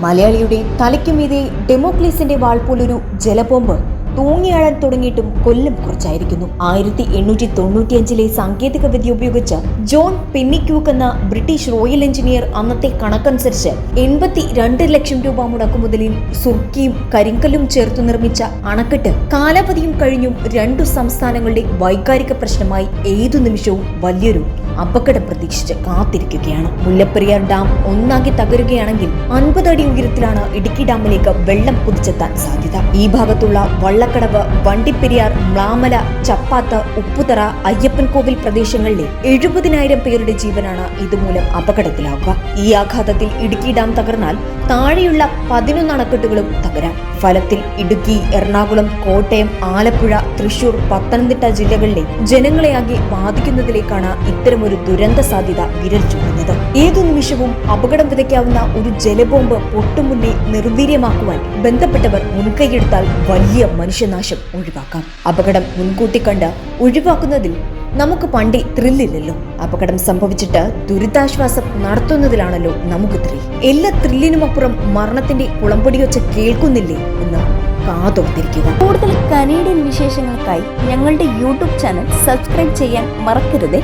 മലയാളിയുടെ തലയ്ക്കുമീതെ ഡെമോക്ലീസിന്റെ വാൾ പോലൊരു ജലബോംബ് തൂങ്ങിയാഴാൻ തുടങ്ങിയിട്ടും കൊല്ലം കുറച്ചായിരിക്കുന്നു. ആയിരത്തി എണ്ണൂറ്റി തൊണ്ണൂറ്റിയഞ്ചിലെ സാങ്കേതിക വിദ്യ ഉപയോഗിച്ച് ജോൺ പെന്നിക്യൂക്ക് എന്ന ബ്രിട്ടീഷ് റോയൽ എഞ്ചിനീയർ അന്നത്തെ കണക്കനുസരിച്ച് എൺപത്തി രണ്ട് ലക്ഷം രൂപ മുടക്കുമുതലിൽ സുർക്കിയും കരിങ്കല്ലും ചേർത്ത് നിർമ്മിച്ച അണക്കെട്ട് കാലാവധിയും കഴിഞ്ഞും രണ്ടു സംസ്ഥാനങ്ങളുടെ വൈകാരിക പ്രശ്നമായി ഏതു നിമിഷവും വലിയൊരു അപകടം പ്രതീക്ഷിച്ച് കാത്തിരിക്കുകയാണ്. മുല്ലപ്പെരിയാർ ഡാം ഒന്നാകെ തകരുകയാണെങ്കിൽ അൻപത് അടി ഉയരത്തിലാണ് ഇടുക്കി ഡാമിലേക്ക് വെള്ളം കുതിച്ചെത്താൻ സാധ്യത. ഈ ഭാഗത്തുള്ള വള്ളക്കടവ് വണ്ടിപ്പെരിയാർ മ്ലാമല ചപ്പാത്ത് ഉപ്പുതറ അയ്യപ്പൻകോവിൽ പ്രദേശങ്ങളിലെ എഴുപതിനായിരം പേരുടെ ജീവനാണ് ഇതുമൂലം അപകടത്തിലാവുക. ഈ ആഘാതത്തിൽ ഇടുക്കി ഡാം തകർന്നാൽ താഴെയുള്ള പതിനൊന്ന് അണക്കെട്ടുകളും തകരാം. ഫലത്തിൽ ഇടുക്കി എറണാകുളം കോട്ടയം ആലപ്പുഴ തൃശൂർ പത്തനംതിട്ട ജില്ലകളിലെ ജനങ്ങളെയാകെ ബാധിക്കുന്നതിലേക്കാണ് ഇത്തരമൊരു ദുരന്ത സാധ്യത വിരൽ ചൂണ്ടുന്നത്. ഏതു നിമിഷവും അപകടം വിതയ്ക്കാവുന്ന ഒരു ജലബോംബ് പൊട്ടുമുന്നേ നിർവീര്യമാക്കുവാൻ ബന്ധപ്പെട്ടവർ മുൻകൈയെടുത്താൽ വലിയ മനുഷ്യനാശം ഒഴിവാക്കാം. അപകടം മുൻകൂട്ടി കണ്ട് ഒഴിവാക്കുന്നതിൽ നമുക്ക് പണ്ടി ത്രില്ലില്ലല്ലോ. അപകടം സംഭവിച്ചിട്ട് ദുരിതാശ്വാസം നടത്തുന്നതിലാണല്ലോ നമുക്ക് ത്രിൽ. എല്ലാ ത്രില്ലിനുമപ്പുറം മരണത്തിന്റെ കുളമ്പടിയൊച്ച കേൾക്കുന്നില്ലേ എന്ന് കാതോർത്തിരിക്കുക. കൂടുതൽ കനേഡിയൻ വിശേഷങ്ങൾക്കായി ഞങ്ങളുടെ യൂട്യൂബ് ചാനൽ സബ്സ്ക്രൈബ് ചെയ്യാൻ മറക്കരുതേ.